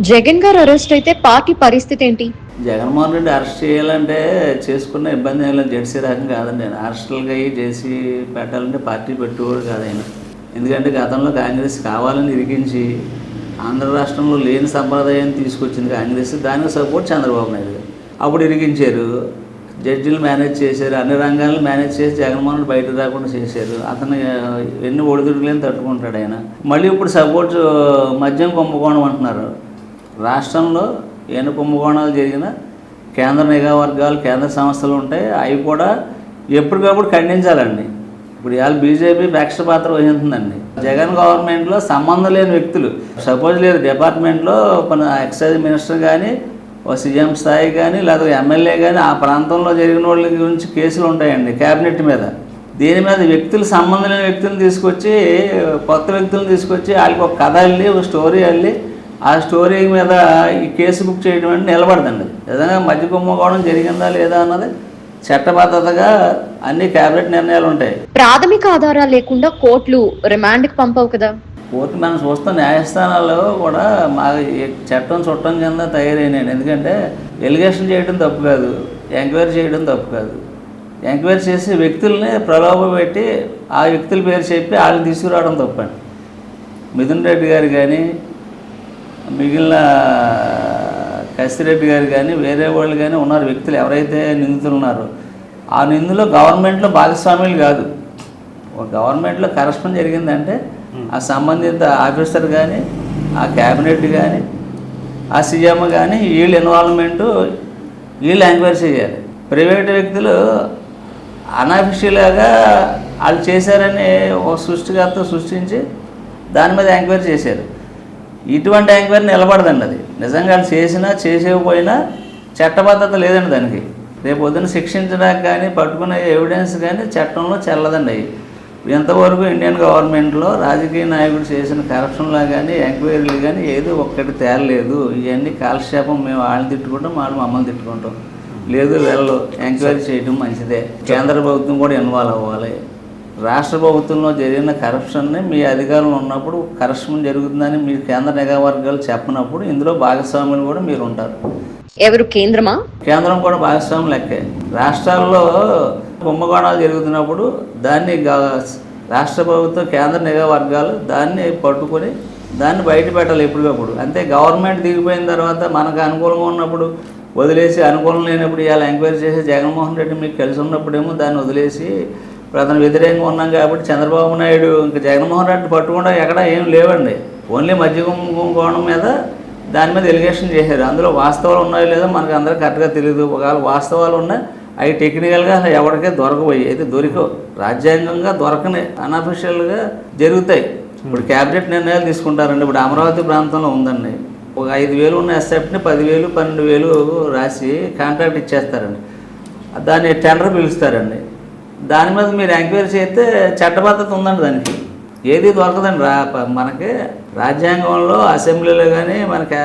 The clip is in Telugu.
జగన్ గారు అరెస్ట్ అయితే పార్టీ పరిస్థితి ఏంటి? జగన్మోహన్ రెడ్డి అరెస్ట్ చేయాలంటే చేసుకున్న ఇబ్బంది ఏం లేదు. జెడ్సీ రకం కాదండి ఆయన. అరెస్టులకి అయ్యి జేసీ పెట్టాలంటే పార్టీ పెట్టుకోడు కాదు ఆయన. ఎందుకంటే గతంలో కాంగ్రెస్ కావాలని ఇరికించి ఆంధ్ర రాష్ట్రంలో లేని సంప్రదాయాన్ని తీసుకొచ్చింది కాంగ్రెస్. దానికి సపోర్ట్ చంద్రబాబు నాయుడు గారు. అప్పుడు ఇరికించారు. జడ్జీలు మేనేజ్ చేశారు. అన్ని రంగాలను మేనేజ్ చేసి జగన్మోహన్ రెడ్డి బయట రాకుండా చేశారు. అతను ఎన్ని ఒడిదుడుకులేని తట్టుకుంటాడు ఆయన. మళ్ళీ ఇప్పుడు సపోర్ట్ మద్యం కుంభకోణం అంటున్నారు. రాష్ట్రంలో ఏను కుంభకోణాలు జరిగిన కేంద్ర నిఘా వర్గాలు కేంద్ర సంస్థలు ఉంటాయి. అవి కూడా ఎప్పటికప్పుడు ఖండించాలండి. ఇప్పుడు ఇవాళ బీజేపీ పక్ష పాత్ర వహిస్తుందండి జగన్ గవర్నమెంట్లో సంబంధం లేని వ్యక్తులు. సపోజ్ లేదు డిపార్ట్మెంట్లో కొన్ని ఎక్సైజ్ మినిస్టర్ కానీ ఓ సీఎం స్థాయి కానీ లేదా ఎమ్మెల్యే కానీ ఆ ప్రాంతంలో జరిగిన వాళ్ళ గురించి కేసులు ఉంటాయండి క్యాబినెట్ మీద. దీని మీద వ్యక్తులు సంబంధం లేని వ్యక్తులను తీసుకొచ్చి కొత్త వ్యక్తులను తీసుకొచ్చి వాళ్ళకి ఒక కథ వెళ్ళి ఒక స్టోరీ వెళ్ళి ఆ స్టోరీ మీద ఈ కేసు బుక్ చేయడం అంటే నిలబడదండి. నిజంగా మధ్య కుంభకోణం జరిగిందా లేదా అన్నది చట్టబద్ధతగా అన్ని క్యాబినెట్ నిర్ణయాలు ఉంటాయి. ప్రాథమిక ఆధారాలు లేకుండా కోర్టులు రిమాండ్కి పంపవు కదా. కోర్టు మనం చూస్తాం న్యాయస్థానాల్లో కూడా మా చట్టం చుట్టం కింద తయారైనాయండి. ఎందుకంటే ఎలిగేషన్ చేయడం తప్పు కాదు ఎంక్వైరీ చేయడం తప్పు కాదు. ఎంక్వైరీ చేసి వ్యక్తుల్ని ప్రలోభ పెట్టి ఆ వ్యక్తుల పేరు చెప్పి వాళ్ళని తీసుకురావడం తప్పండి. మిథున్ రెడ్డి గారు కానీ మిగిలిన కసిరెడ్డి గారు కానీ వేరే వాళ్ళు కానీ ఉన్నారు వ్యక్తులు. ఎవరైతే నిందితులు ఉన్నారో ఆ నిందులో గవర్నమెంట్లో భాగస్వామ్యులు కాదు. ఒక గవర్నమెంట్లో కరప్షన్ జరిగిందంటే ఆ సంబంధిత ఆఫీసర్ కానీ ఆ క్యాబినెట్ కానీ ఆ సీఎం కానీ వీళ్ళు ఇన్వాల్వ్మెంటు వీళ్ళు ఎంక్వైరీ చేయాలి. ప్రైవేట్ వ్యక్తులు అనఫిషియల్గా వాళ్ళు చేశారని ఒక సృష్టికర్త సృష్టించి దాని మీద ఎంక్వైరీ చేశారు. ఇటువంటి ఎంక్వైరీ నిలబడదండి అది. నిజంగా చేసినా చేసేకపోయినా చట్టబద్ధత లేదండి దానికి. రేపు పొద్దున్న శిక్షించడానికి కానీ పట్టుకునే ఎవిడెన్స్ కానీ చట్టంలో చెల్లదండి అవి. ఇంతవరకు ఇండియన్ గవర్నమెంట్లో రాజకీయ నాయకుడు చేసిన కరప్షన్లా కానీ ఎంక్వైరీలు కానీ ఏది ఒక్కటి తేలలేదు. ఇవన్నీ కాలక్షేపం మేము వాళ్ళని తిట్టుకుంటాం వాళ్ళు మమ్మల్ని తిట్టుకుంటాం. లేదు వీళ్ళు ఎంక్వైరీ చేయడం మంచిదే. కేంద్ర ప్రభుత్వం కూడా ఇన్వాల్వ్ అవ్వాలి. రాష్ట్ర ప్రభుత్వంలో జరిగిన కరప్షన్ని మీ అధికారంలో ఉన్నప్పుడు కరప్షన్ జరుగుతుందని మీ కేంద్ర నిఘా వర్గాలు చెప్పినప్పుడు ఇందులో భాగస్వాములు కూడా మీరు ఉంటారు ఎవరు? కేంద్రమా? కేంద్రం కూడా భాగస్వామ్యం లెక్కే. రాష్ట్రాల్లో కుంభకోణాలు జరుగుతున్నప్పుడు దాన్ని రాష్ట్ర ప్రభుత్వం కేంద్ర నిఘా వర్గాలు దాన్ని పట్టుకొని దాన్ని బయట పెట్టాలి ఎప్పటికప్పుడు అంతే గవర్నమెంట్ దిగిపోయిన తర్వాత మనకు అనుకూలంగా ఉన్నప్పుడు వదిలేసి అనుకూలం లేనప్పుడు ఇవాళ ఎంక్వైరీ చేసి జగన్మోహన్ రెడ్డి మీకు కలిసి ఉన్నప్పుడేమో దాన్ని వదిలేసి అతను వ్యతిరేకంగా ఉన్నాం కాబట్టి చంద్రబాబు నాయుడు ఇంకా జగన్మోహన్ రెడ్డి పట్టుకుండా ఎక్కడ ఏం లేవండి. ఓన్లీ మధ్య కుంభకోణం మీద దాని మీద ఎలిగేషన్ చేశారు అందులో వాస్తవాలు ఉన్నాయో లేదో మనకు అందరూ కరెక్ట్గా తెలియదు ఒకవేళ వాస్తవాలు ఉన్నా అవి టెక్నికల్గా అసలు ఎవరికే దొరకబోయి అయితే దొరికవు రాజ్యాంగంగా దొరకని అన్అఫిషియల్గా జరుగుతాయి. ఇప్పుడు క్యాబినెట్ నిర్ణయాలు తీసుకుంటారండి. ఇప్పుడు అమరావతి ప్రాంతంలో ఉందండి. ఒక ఐదు వేలు ఉన్న ఎస్ఎఫ్ని పదివేలు పన్నెండు వేలు రాసి కాంట్రాక్ట్ ఇచ్చేస్తారండి. దాన్ని టెండర్ పిలుస్తారండి. దాని మీద మీరు ఎంక్వైరీ చేస్తే చట్టబద్ధత ఉందండి దానికి. ఏది దొరకదండి రా మనకి రాజ్యాంగంలో అసెంబ్లీలో కానీ మనకి